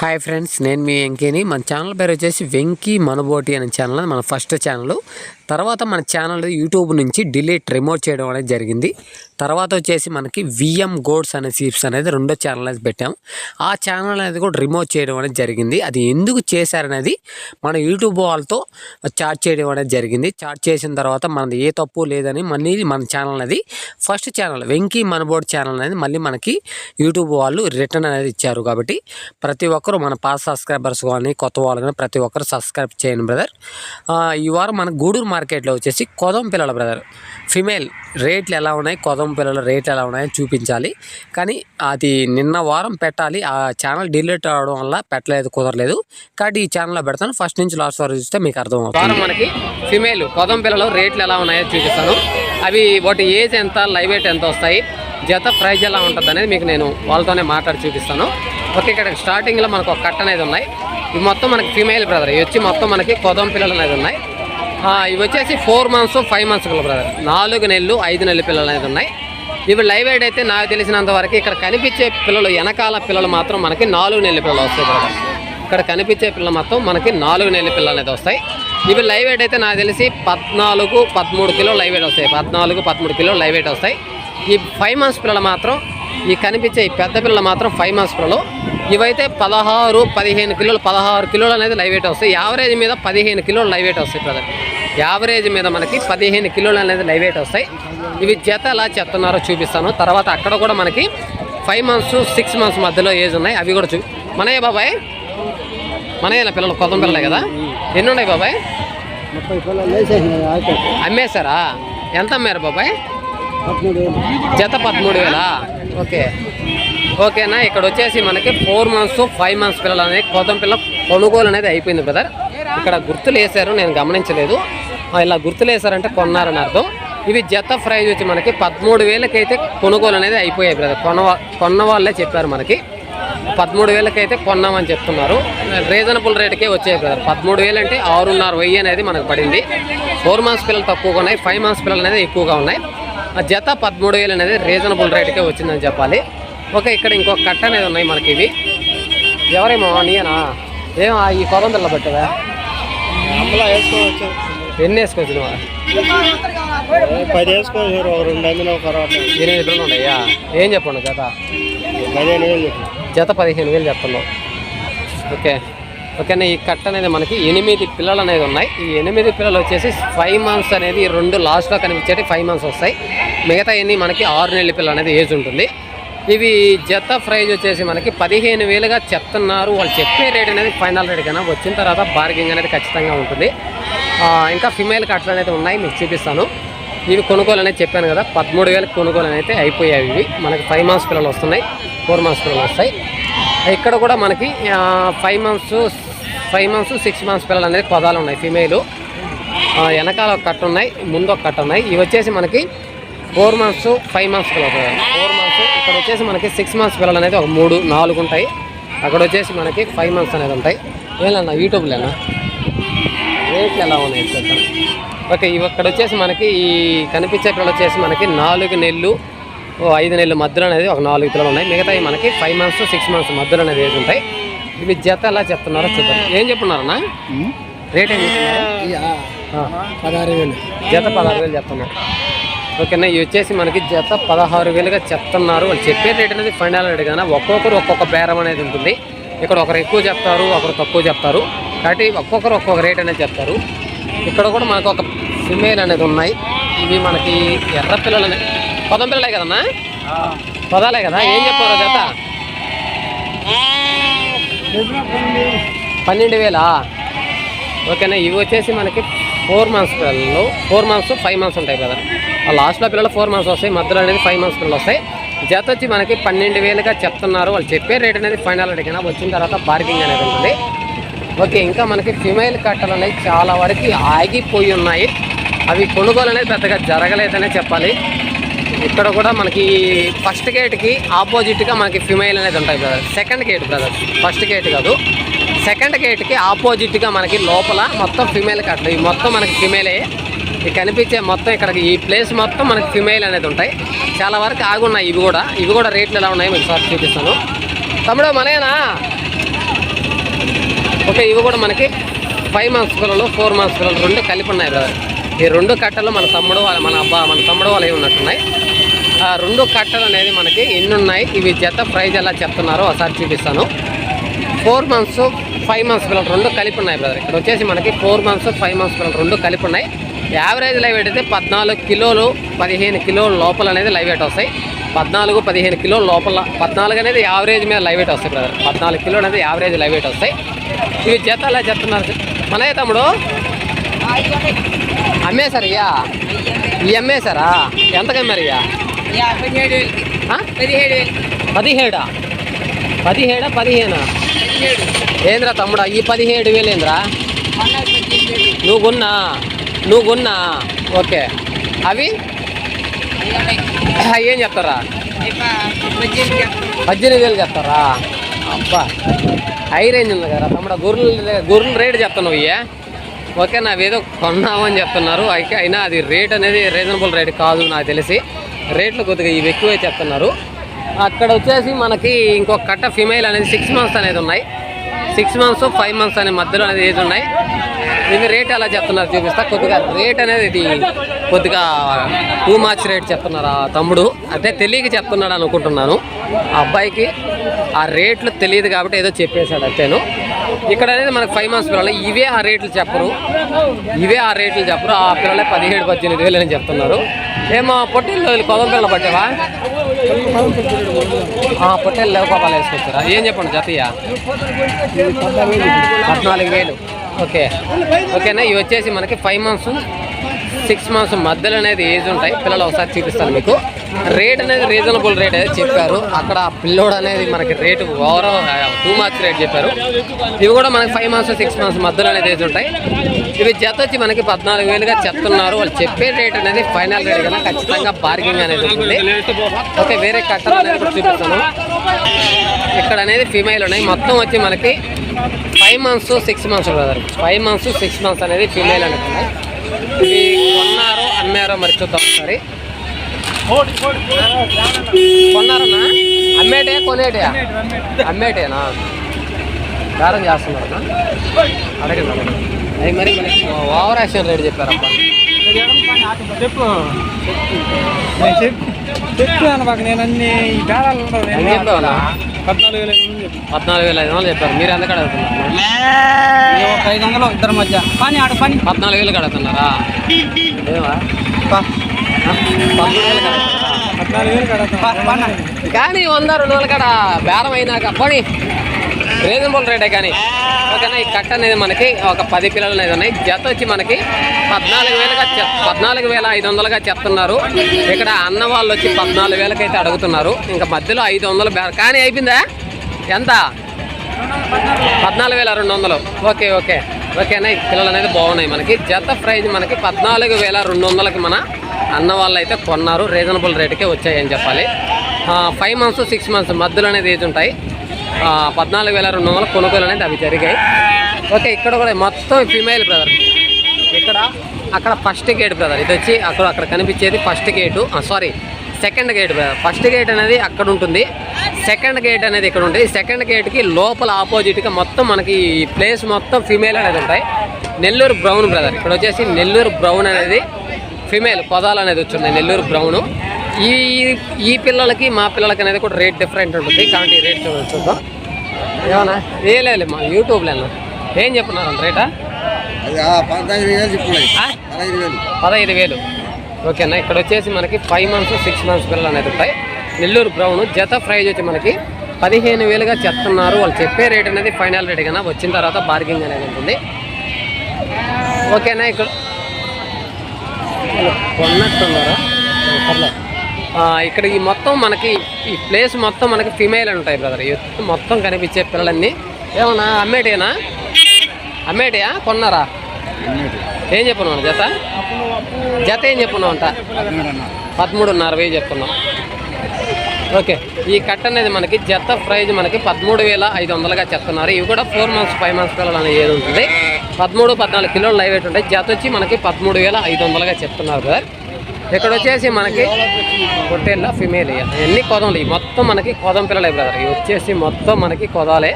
Hi friends నేను మీ వెంకీని. మన channel పేరు వచ్చేసి వెంకీ మనబోటి అనే ఛానల్ మన ఫస్ట్ ఛానల్ తర్వాత మన ఛానల్ యూట్యూబ్ నుంచి డిలీట్ రిమోట్ చేయడం అనేది జరిగింది. తర్వాత వచ్చేసి మనకి విఎం గోడ్స్ అనే సీప్స్ అనేది రెండో ఛానల్ అనేది పెట్టాం. ఆ ఛానల్ అనేది కూడా రిమోట్ చేయడం అనేది జరిగింది. అది ఎందుకు చేశారనేది మన యూట్యూబ్ వాళ్ళతో చాట్ చేయడం అనేది జరిగింది. చాట్ చేసిన తర్వాత మనది ఏ తప్పు లేదని మళ్ళీ మన ఛానల్ అనేది ఫస్ట్ ఛానల్ వెంకీ మనబోర్డ్ ఛానల్ అనేది మళ్ళీ మనకి యూట్యూబ్ వాళ్ళు రిటర్న్ అనేది ఇచ్చారు కాబట్టి ప్రతి ఒక్కరు మన పాస్ సబ్స్క్రైబర్స్ కానీ కొత్త వాళ్ళు కానీ ప్రతి ఒక్కరు సబ్స్క్రైబ్ చేయండి బ్రదర్ ఈ వారం మన గూడూరు మార్కెట్లో వచ్చేసి కొదం పిల్లల బ్రదర్. ఫిమేల్ రేట్లు ఎలా ఉన్నాయి? కొదం పిల్లల రేట్లు ఎలా ఉన్నాయని చూపించాలి. కానీ అది నిన్న వారం పెట్టాలి. ఆ ఛానల్ డిలీట్ అవడం వల్ల పెట్టలేదు కుదరలేదు. కాబట్టి ఈ ఛానల్లో పెడతాను. ఫస్ట్ నుంచి లాస్ట్ వరకు చూస్తే మీకు అర్థం అవుతుంది వారం మనకి ఫిమేల్ కొదం పిల్లలు రేట్లు ఎలా ఉన్నాయో చూపిస్తాను. అవి వాటి ఏజ్ ఎంత లైవ్ వెయిట్ ఎంత వస్తాయి జత ప్రైజ్ ఎలా ఉంటుంది అనేది మీకు నేను వాళ్ళతోనే మాట్లాడి చూపిస్తాను. ఓకే ఇక్కడ స్టార్టింగ్లో మనకు ఒక కట్ అనేది ఉన్నాయి. ఇవి మొత్తం మనకి ఫిమేల్ బ్రదర్. ఇవి వచ్చి మొత్తం మనకి కొదం పిల్లలు అనేది ఉన్నాయి. ఇవి వచ్చేసి ఫోర్ మంత్స్ ఫైవ్ మంత్స్ పిల్లలు బ్రదర్ నాలుగు నెలలు ఐదు నెలల పిల్లలు అనేది ఉన్నాయి. ఇవి లైవ్ ఎయిడ్ అయితే నాకు తెలిసినంత వరకు ఇక్కడ కనిపించే పిల్లలు వెనకాల పిల్లలు మాత్రం మనకి నాలుగు నెలల పిల్లలు వస్తాయి బ్రదర్ ఇక్కడ కనిపించే పిల్లలు మొత్తం మనకి నాలుగు నెలల పిల్లలు అనేది వస్తాయి. ఇవి లైవ్ ఎయిడ్ అయితే నాకు తెలిసి పద్నాలుగు పదమూడు కిలో లైవ్ వెయిట్ వస్తాయి. పద్నాలుగు పదమూడు కిలో లైవ్ వెయిట్ వస్తాయి. ఈ ఫైవ్ మంత్స్ పిల్లలు మాత్రం ఈ కనిపించే ఈ పెద్ద పిల్లలు మాత్రం ఫైవ్ మంత్స్ పిల్లలు. ఇవైతే పదహారు పదిహేను కిలోలు పదహారు కిలోలు అనేది లైవ్ వెయిట్ వస్తాయి. యావరేజ్ మీద పదిహేను కిలోలు లైవ్ వెయిట్ వస్తాయి బ్రదర్ యావరేజ్ మీద మనకి పదిహేను కిలోలు అనేది లైవ్ వెయిట్ వస్తాయి. ఇవి జత ఎలా చెప్తున్నారో చూపిస్తాను. తర్వాత అక్కడ కూడా మనకి ఫైవ్ మంత్స్ సిక్స్ మంత్స్ మధ్యలో ఏజ్ ఉన్నాయి. అవి కూడా చూ మనయ్య బాబాయ్? మనయ్య పిల్లలు కొత్త పిల్లలే కదా? ఎన్ని ఉన్నాయి బాబాయ్? అమ్మేశారా. ఎంత అమ్మారు బాబాయ్? జత పదమూడు వేలా? ఓకే. ఓకేనా? ఇక్కడ వచ్చేసి మనకి ఫోర్ మంత్స్ ఫైవ్ మంత్స్ పిల్లలు అనేది కోతం పిల్ల కొనుగోలు అనేది అయిపోయింది బ్రదర్. ఇక్కడ గుర్తులు వేసారు నేను గమనించలేదు. ఇలా గుర్తులు వేసారంటే కొన్నారని అర్థం. ఇవి జత ప్రైజ్ వచ్చి మనకి పదమూడు వేలకైతే కొనుగోలు అనేది అయిపోయాయి బ్రదర్. కొన్న వా- కొన్న వాళ్ళే చెప్పారు మనకి. పదమూడు వేలకైతే కొన్నామని చెప్తున్నారు. రీజనబుల్ రేట్కే వచ్చాయి బ్రదర్. పదమూడు వేలు అంటే ఆరున్నర వెయ్యి అనేది మనకు పడింది. ఫోర్ మంత్స్ పిల్లలు తక్కువగా ఉన్నాయి ఫైవ్ మంత్స్ పిల్లలు అనేది ఎక్కువగా ఉన్నాయి. ఆ జత పదమూడు వేలు అనేది రీజనబుల్ రేట్కే వచ్చిందని చెప్పాలి. ఓకే ఇక్కడ ఇంకొక కట్ట అనేది ఉన్నాయి మనకి ఇవి. ఎవరేమో నీయనా ఏం ఆ ఈ అమ్మలో వేసుకోవచ్చు ఎన్ని పది వేసుకోవచ్చు ఒక రెండు వందలు ఒక ఎనిమిది పిల్లలు ఉన్నాయా? ఏం చెప్పండి జత? పదిహేను వేలు. జత పదిహేను వేలు చెప్తున్నాం. ఓకే. ఓకేనా ఈ కట్ట అనేది మనకి ఎనిమిది పిల్లలు అనేది ఉన్నాయి. ఈ ఎనిమిది పిల్లలు వచ్చేసి ఫైవ్ మంత్స్ అనేది రెండు లాస్ట్లో కనిపించేటి ఫైవ్ మంత్స్ వస్తాయి. మిగతా ఎన్ని మనకి ఆరు నెలల పిల్లలు అనేది ఏజ్ ఉంటుంది. ఇవి జత ప్రైజ్ వచ్చేసి మనకి పదిహేను వేలుగా చెప్తున్నారు. వాళ్ళు చెప్పే రేట్ అనేది ఫైనల్ రేట్ కన్నా వచ్చిన తర్వాత బార్గింగ్ అనేది ఖచ్చితంగా ఉంటుంది. ఇంకా ఫిమేల్ కట్టలు అనేది ఉన్నాయి మీకు చూపిస్తాను. ఇవి కొనుగోలు అనేది చెప్పాను కదా పదమూడు వేలకు కొనుగోలు అనేది అయిపోయాయి ఇవి. మనకి ఫైవ్ మంత్స్ పిల్లలు వస్తున్నాయి ఫోర్ మంత్స్ పిల్లలు వస్తాయి. ఇక్కడ కూడా మనకి five months five months six months పిల్లలు అనేది పదాలు ఉన్నాయి ఫిమేలు. వెనకాల ఒక కట్ట ఉన్నాయి ముందు ఒక కట్ట ఉన్నాయి. ఇవి వచ్చేసి మనకి ఫోర్ మంత్స్ ఫైవ్ మంత్స్ పిల్లలు ఫోర్ ఇక్కడ వచ్చేసి మనకి సిక్స్ మంత్స్ పిల్లలు అనేది ఒక మూడు నాలుగు ఉంటాయి. అక్కడ వచ్చేసి మనకి ఫైవ్ మంత్స్ అనేది ఉంటాయి. ఏమన్నా యూట్యూబ్లోనా రేట్లు ఎలా ఉన్నాయి చూద్దాం ఓకే ఇవి ఇక్కడ వచ్చేసి మనకి ఈ కనిపించే పిల్లలు వచ్చేసి మనకి నాలుగు నెలలు ఓ ఐదు నెలలు మధ్యలో అనేది ఒక నాలుగు పిల్లలు ఉన్నాయి మిగతాయి మనకి ఫైవ్ మంత్స్ సిక్స్ మంత్స్ మధ్యలో అనేది ఏజ్ ఉంటాయి? ఇవి జత ఎలా చెప్తున్నారో చూద్దాం. ఏం చెప్తున్నారన్నా? రేట్ ఏం చెప్తున్నారు? పదహారు వేలు. జత పదహారు వేలు చెప్తున్నారు ఓకేనా? ఇవి వచ్చేసి మనకి జత పదహారు వేలుగా చెప్తున్నారు. వాళ్ళు చెప్పే రేట్ అనేది ఫైనల్ రేట్ కదా ఒక్కొక్కరు ఒక్కొక్క బేరం అనేది ఉంటుంది. ఇక్కడ ఒకరు ఎక్కువ చెప్తారు ఒకరు తక్కువ చెప్తారు. కాబట్టి ఒక్కొక్కరు ఒక్కొక్క రేట్ అనేది చెప్తారు. ఇక్కడ కూడా మనకు ఒక ఫిమేల్ అనేది ఉన్నాయి. ఇవి మనకి ఎర్ర పిల్లలు పదం పిల్లలే కదన్నా? పదాలే కదా? ఏం చెప్పారు జత? పన్నెండు వేలా? ఓకేనా? ఇవి వచ్చేసి మనకి ఫోర్ మంత్స్ పిల్లలు ఫోర్ మంత్స్ ఫైవ్ మంత్స్ ఉంటాయి కదా ఆ లాస్ట్లో పిల్లలు ఫోర్ మంత్స్ వస్తాయి మధ్యలో అనేది ఫైవ్ మంత్స్ పిల్లలు వస్తాయి. జత వచ్చి మనకి పన్నెండు వేలుగా చెప్తున్నారు వాళ్ళు చెప్పే రేట్ అనేది ఫైనల్ అడిగినా వచ్చిన తర్వాత బార్గింగ్ అనేది ఉంటుంది. ఓకే ఇంకా మనకి ఫిమేల్ కట్టలు అనేవి చాలా వరకు ఆగిపోయి ఉన్నాయి. అవి కొనుగోలు అనేది పెద్దగా జరగలేదనే చెప్పాలి. ఇక్కడ కూడా మనకి ఫస్ట్ గేట్కి ఆపోజిట్గా మనకి ఫిమేల్ అనేది ఉంటాయి brother. Second gate brother first gate కాదు. సెకండ్ గేట్కి ఆపోజిట్గా మనకి లోపల మొత్తం ఫిమేల్ కట్టలు ఇవి మొత్తం మనకి ఫిమేలే. ఈ కనిపించే మొత్తం ఇక్కడ ఈ ప్లేస్ మొత్తం మనకి ఫిమేల్ అనేది ఉంటాయి. చాలా వరకు ఆగున్నాయి ఇవి కూడా. ఇవి కూడా రేట్లు ఎలా ఉన్నాయి మీకు సార్ చూపిస్తాను. తమ్ముడు మనయేనా ఓకే ఇవి కూడా మనకి ఫైవ్ మంత్స్ పిల్లలు ఫోర్ మంత్స్ పిల్లలు రెండు కలిపి ఉన్నాయి బ్రదర్ ఈ రెండు కట్టలు మన తమ్ముడు వాళ్ళ మన అబ్బా మన తమ్ముడు వాళ్ళు ఉన్నట్టున్నాయి. ఆ రెండు కట్టలు అనేది మనకి ఎన్ని ఉన్నాయి? ఇవి జత ప్రైజ్ ఎలా చెప్తున్నారో ఒకసారి చూపిస్తాను. ఫోర్ మంత్స్ ఫైవ్ మంత్స్ పిల్లలు రెండు కలిపి ఉన్నాయి బ్రదర్ ఇక్కడ వచ్చేసి మనకి ఫోర్ మంత్స్ ఫైవ్ మంత్స్ పిల్లలు రెండు కలిపి ఉన్నాయి. యావరేజ్ లైవ్ వెయిట్ అయితే పద్నాలుగు కిలోలు పదిహేను కిలోల లోపల అనేది లైవ్ వెయిట్ వస్తాయి. పద్నాలుగు పదిహేను కిలోల లోపల. పద్నాలుగు అనేది యావరేజ్ మీద లైవ్ వెయిట్ వస్తాయి బ్రదర్ పద్నాలుగు కిలోలు అనేది యావరేజ్ లైవ్ వెయిట్ వస్తాయి. ఇవి జత ఎలా చెప్తున్నారు మనయ్య తమ్ముడు? అమ్మేశారయ్యా ఈ అమ్మేశారా ఎంతకు వేలకి. ఆ? పదిహేడు పదిహేడా? పదిహేడా పదిహేనా? ఏంద్రా తమ్ముడా ఈ పదిహేడు వేలు ఏంద్రా? నువ్వున్నా నువ్వు కొన్నా నువ్వు కొన్నా ఓకే. అవి? ఏం చెప్తారా? పద్దెనిమిది వేలు చెప్తారా? అబ్బా. హై రేంజ్ ఉంది కదా తమ్ముడా గొర్రెలు గొర్రెలు రేటు చెప్తున్నావు ఇయ్యే. ఓకే నావేదో కొన్నామని చెప్తున్నారు. అయితే అయినా అది రేట్ అనేది రీజనబుల్ రేట్ కాదు నాకు తెలిసి. రేట్లు కొద్దిగా ఇవి ఎక్కువే చెప్తున్నారు. అక్కడ వచ్చేసి మనకి ఇంకొక కట్ట ఫిమేల్ అనేది సిక్స్ మంత్స్ అనేది ఉన్నాయి. సిక్స్ మంత్స్ ఫైవ్ మంత్స్ అనే మధ్యలో అనేది ఏజ్ ఉన్నాయి. దీని రేట్ ఎలా చెప్తున్నారు చూపిస్తా. కొద్దిగా రేట్ అనేది ఇది కొద్దిగా టూ మార్చ్ రేట్ చెప్తున్నారు ఆ తమ్ముడు. అంటే తెలియక చెప్తున్నాడు అనుకుంటున్నాను. ఆ అబ్బాయికి ఆ రేట్లు తెలియదు కాబట్టి ఏదో చెప్పేశాడు అంతేను. ఇక్కడ అనేది మనకు ఫైవ్ మంత్స్ పిల్లలు ఇవే ఆ రేట్లు చెప్పరు. ఇవే ఆ రేట్లు చెప్పరు. ఆ పిల్లలే పదిహేడు పద్దెనిమిది వేలు అని చెప్తున్నారు. ఏమో పొట్టేళ్ళు కొదం పిల్లలు పట్టేవా ఆ, పొట్టేళ్ళు లేవు వేసుకొచ్చారా? ఏం చెప్పండి జతయ్య పద్నాలుగు వేలు. ఓకే. ఓకేనా? ఇవి వచ్చేసి మనకి ఫైవ్ మంత్స్ సిక్స్ మంత్స్ మధ్యలో అనేది ఏజ్ ఉంటాయి. పిల్లలు ఒకసారి చూపిస్తాను మీకు. రేట్ అనేది రీజనబుల్ రేట్ అనేది చెప్పారు. అక్కడ పిల్లోడు అనేది మనకి rate over two months rate చెప్పారు. ఇవి కూడా మనకి ఫైవ్ మంత్స్ సిక్స్ మంత్స్ మధ్యలో అనేది ఏజ్ ఉంటాయి. ఇవి జత వచ్చి మనకి పద్నాలుగు వేలుగా చెప్తున్నారు. వాళ్ళు చెప్పే రేట్ అనేది ఫైనల్ రేట్ కన్నా ఖచ్చితంగా బార్గింగ్ అనేది ఉంటుంది ఓకే వేరే కట్టలు అనేది కూడా చూపిస్తాను. ఇక్కడ అనేది ఫీమేల్ ఉన్నాయి. మొత్తం వచ్చి మనకి five months six months brother five months six months అనేది ఫీమేల్ అనేది ఉన్నాయి. ఇవి కొన్నారో అమ్మారో మరి చూద్దాం ఒకసారి. కొన్నారన్నా? అమ్మేటే కొనేటే? అమ్మేటేనా? బేరం చేస్తున్నారన్నా? అడగండి. అవి మరి ఓవర్ యాక్షన్ రేట్ చెప్పారప్ప చెప్పు చెప్పాను మాకు నేను అన్ని ఈ బేరాలు పద్నాలుగు వేల చెప్పు పద్నాలుగు వేల ఐదు వందలు చెప్పారు. మీరు ఎంత కడుగుతున్నారు ఒక ఐదు వందలు ఇద్దరి మధ్య. పని ఆడ పని. పద్నాలుగు వేలు కడుగుతున్నారా ఏమా పద్నాలుగు వేలు కడుగుతున్నారా పద్నాలుగు వేలు కడతాం కానీ వంద రెండు వందల కాడ బేరం అయినాక పని. రీజనబుల్ రేటే కానీ. ఓకేనా ఈ కట్ట అనేది మనకి ఒక పది పిల్లలు అనేది ఉన్నాయి. జత వచ్చి మనకి పద్నాలుగు వేలుగా పద్నాలుగు వేల ఐదు వందలుగా చెప్తున్నారు. ఇక్కడ అన్న వాళ్ళు వచ్చి పద్నాలుగు వేలకి అయితే అడుగుతున్నారు. ఇంకా మధ్యలో ఐదు వందలు బేరం. కానీ అయిపోయిందా? ఎంత? పద్నాలుగు వేల రెండు వందలు. Okay okay. ఓకేనా పిల్లలు అనేది బాగున్నాయి మనకి. జత ప్రైజ్ మనకి పద్నాలుగు వేల రెండు వందలకి మన అన్న వాళ్ళు అయితే కొన్నారు. రీజనబుల్ రేటుకే వచ్చాయని చెప్పాలి. ఫైవ్ మంత్స్ సిక్స్ మంత్స్ మధ్యలో అనేది ఏజ్ ఉంటాయి. పద్నాలుగు వేల రెండు వందల కొనుగోలు అనేది అవి జరిగాయి. ఓకే ఇక్కడ కూడా మొత్తం ఫీమేల్ బ్రదర్. ఇక్కడ అక్కడ ఫస్ట్ గేట్ బ్రదర్. ఇది వచ్చి అక్కడ అక్కడ కనిపించేది first gate. Sorry second gate brother. First gate అనేది అక్కడ ఉంటుంది. సెకండ్ గేట్ అనేది ఇక్కడ ఉంటుంది. సెకండ్ గేట్కి లోపల ఆపోజిట్గా మొత్తం మనకి ప్లేస్ మొత్తం ఫీమేల్ అనేది ఉంటాయి. నెల్లూరు బ్రౌన్ బ్రదర్ ఇక్కడ వచ్చేసి నెల్లూరు బ్రౌన్ అనేది ఫిమేల్ పదాలు అనేది వచ్చింది నెల్లూరు బ్రౌన్ ఈ ఈ పిల్లలకి మా పిల్లలకి అనేది కూడా రేట్ డిఫరెంట్ ఉంటుంది. కాబట్టి రేట్ చూద్దాం. ఏమన్నా? ఏ లేదు మా యూట్యూబ్లో ఏం చెప్తున్నారు రేటా? పదహైదు వేలు పదహైదు వేలు. ఓకేనా? ఇక్కడ వచ్చేసి మనకి ఫైవ్ మంత్స్ సిక్స్ మంత్స్ పిల్లలు అనేది ఉంటాయి. నెల్లూరు బ్రౌన్ జత ప్రైజ్ వచ్చి మనకి పదిహేను వేలుగా చెప్తున్నారు వాళ్ళు చెప్పే రేట్ అనేది ఫైనల్ రేట్ కన్నా వచ్చిన తర్వాత బార్గింగ్ అనేది ఉంటుంది. ఓకేనా ఇక్కడ? కొన్నట్టున్నారా? ఇక్కడ ఈ మొత్తం మనకి ఈ ప్లేస్ మొత్తం మనకి ఫిమేల్ అని ఉంటాయి బ్రదర్ మొత్తం కనిపించే పిల్లలన్నీ. ఏమన్నా అమ్మేటేనా? అమ్మేటయా? కొన్నారా? ఏం చెప్పున్నావు? జత? జత ఏం చెప్పున్నావు అంట? పదమూడున్నర వెయ్యి చెప్తున్నాం ఓకే ఈ కట్ అనేది మనకి జత ప్రైజ్ మనకి పదమూడు వేల ఐదు వందలుగా చెప్తున్నారు. ఇవి కూడా ఫోర్ మంత్స్ ఫైవ్ మంత్స్ పిల్లలు అనేది ఏది ఉంటుంది? పదమూడు పద్నాలుగు కిలోలు లైవ్ వెయిట్ ఉంటాయి. జత వచ్చి మనకి పదమూడు వేల ఐదు వందలుగా చెప్తున్నారు సార్. ఇక్కడ వచ్చేసి మనకి పొట్టేళ్ళ ఫిమేల్ అన్ని కొదంలు ఇవి మొత్తం మనకి కొదం పిల్లలే బ్రదర్ ఇవి వచ్చేసి మొత్తం మనకి కొదాలే.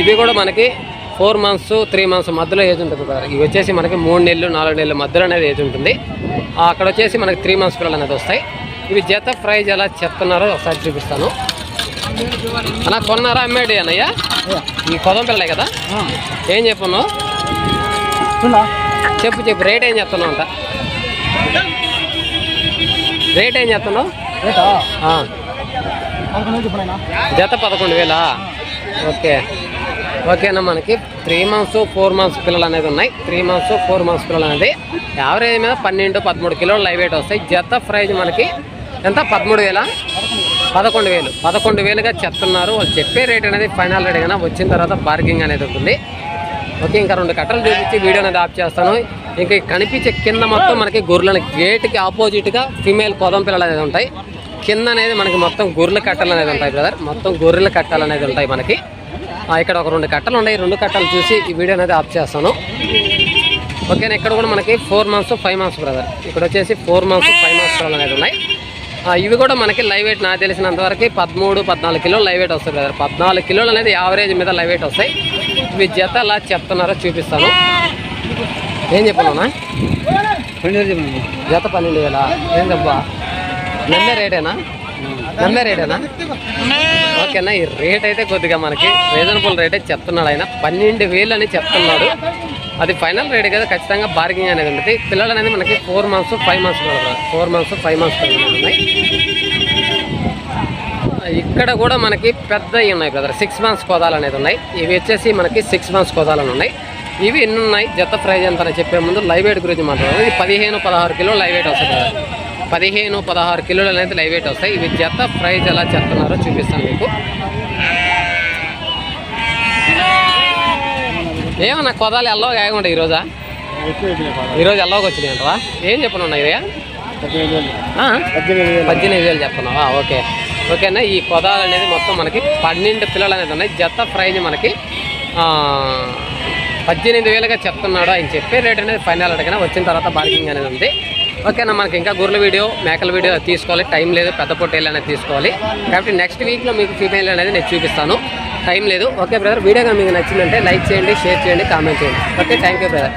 ఇవి కూడా మనకి ఫోర్ మంత్స్ త్రీ మంత్స్ మధ్యలో ఏజ్ ఉంటుంది బ్రదర్ ఇవి వచ్చేసి మనకి మూడు నెలలు నాలుగు నెలల మధ్యలో అనేది ఏజ్ ఉంటుంది. అక్కడ వచ్చేసి మనకి త్రీ మంత్స్ పిల్లలు అనేది వస్తాయి. ఇవి జత ప్రైజ్ ఎలా చెప్తున్నారో ఒకసారి చూపిస్తాను. అన్న కొన్నారా అమ్మేడి అన్నయ్య? ఈ కొదం పిల్లలే కదా? ఏం చెప్పున్నావు? చెప్పు చెప్పు రేట్ ఏం చెప్తున్నావు అంట? రేట్ ఏం చెప్తున్నావు. జత పదకొండు వేలా? ఓకే. ఓకేనా మనకి త్రీ మంత్స్ ఫోర్ మంత్స్ పిల్లలు అనేది ఉన్నాయి. త్రీ మంత్స్ ఫోర్ మంత్స్ పిల్లలు అనేది యావరేజ్ మీద పన్నెండు పదమూడు కిలోలు లైవ్ వెయిట్ వస్తాయి. జత ప్రైజ్ మనకి ఎంత? పదమూడు వేల? పదకొండు వేలు. పదకొండు వేలుగా చెప్తున్నారు. వాళ్ళు చెప్పే రేట్ అనేది ఫైనల్ రేట్ అయినా వచ్చిన తర్వాత బార్గింగ్ అనేది ఉంటుంది ఓకే ఇంకా రెండు కట్టలు చూపించి వీడియో అనేది ఆఫ్ చేస్తాను. ఇంకా కనిపించే కింద మొత్తం మనకి గొర్రెల గేట్కి ఆపోజిట్గా ఫీమేల్ పొదం పిల్లలు అనేది ఉంటాయి. కింద అనేది మనకి మొత్తం గొర్రెల కట్టలు అనేది ఉంటాయి బ్రదర్ మొత్తం గొర్రెల కట్టలు అనేది ఉంటాయి మనకి. ఇక్కడ ఒక రెండు కట్టలు ఉన్నాయి. రెండు కట్టలు చూసి ఈ వీడియో అనేది ఆఫ్ చేస్తాను. ఓకేనా ఇక్కడ కూడా మనకి four months five months brother ఇక్కడ వచ్చేసి ఫోర్ మంత్స్ ఫైవ్ మంత్స్ అనేది ఉన్నాయి. ఇవి కూడా మనకి లైవ్ వెయిట్ నాకు తెలిసినంత వరకు పదమూడు పద్నాలుగు కిలోలు లైవ్ వెయిట్ వస్తుంది బ్రదర్. పద్నాలుగు కిలోలు అనేది యావరేజ్ మీద లైవ్ వెయిట్ వస్తాయి. ఇవి జత ఎలా చెప్తున్నారో చూపిస్తాను. ఏం చెప్పాలన్నా? జత పన్నెండు వేల? ఏం చెప్పా నమ్మే రేటేనా? నమ్మే రేటేనా ఓకేనా ఈ రేట్ అయితే కొద్దిగా మనకి రీజనబుల్ రేటే చెప్తున్నాడు ఆయన. పన్నెండు వేలు అని చెప్తున్నాడు. అది ఫైనల్ రేట్ కదా ఖచ్చితంగా బార్గింగ్ అనేది ఉంటుంది. పిల్లలు అనేది మనకి four months five months four months five months ఉన్నాయి. ఇక్కడ కూడా మనకి పెద్దవి ఉన్నాయి బ్రదర్ సిక్స్ మంత్స్ కోదాలు అనేది ఉన్నాయి. ఇవి వచ్చేసి మనకి సిక్స్ మంత్స్ కోదాలు ఉన్నాయి. ఇవి ఎన్ని ఉన్నాయి? జత ప్రైజ్ ఎంత అని చెప్పే ముందు లైవ్ వెయిట్ గురించి మాట్లాడాలి ఇది పదిహేను పదహారు కిలో లైవ్ వెయిట్ వస్తుంది. పదిహేను పదహారు కిలోలు అనేది లైవ్ వెయిట్ వస్తాయి. ఇవి జత ప్రైజ్ ఎలా చెప్తున్నారో చూపిస్తాను మీకు. ఏమన్నా కొదాలు ఎల్లో కాకుండా ఈరోజా? ఈరోజు ఎల్లోకి వచ్చినాయి అంటవా? ఏం చెప్పను ఇవయ్యా పద్దెనిమిది వేలు చెప్తున్నావా ఓకే. ఓకేనా? ఈ కొదాలు అనేది మొత్తం మనకి పన్నెండు పిల్లలు అనేది ఉన్నాయి. జత ప్రైజ్ మనకి పద్దెనిమిది వేలుగా చెప్తున్నాడు. ఆయన చెప్పే రేట్ అనేది ఫైనల్ అడిగిన వచ్చిన తర్వాత బార్గింగ్ అనేది ఉంది. ఓకేనా మనకి ఇంకా గొర్రెల వీడియో మేకల వీడియో తీసుకోవాలి. టైం లేదు పెద్ద పొట్టేలు అనేది తీసుకోవాలి. కాబట్టి నెక్స్ట్ వీక్లో మీకు ఫీమేల్ అనేది నేను చూపిస్తాను. టైం లేదు. ఓకే బ్రదర్ వీడియో మీకు నచ్చిందంటే లైక్ చేయండి షేర్ చేయండి కామెంట్ చేయండి. Okay thank you brother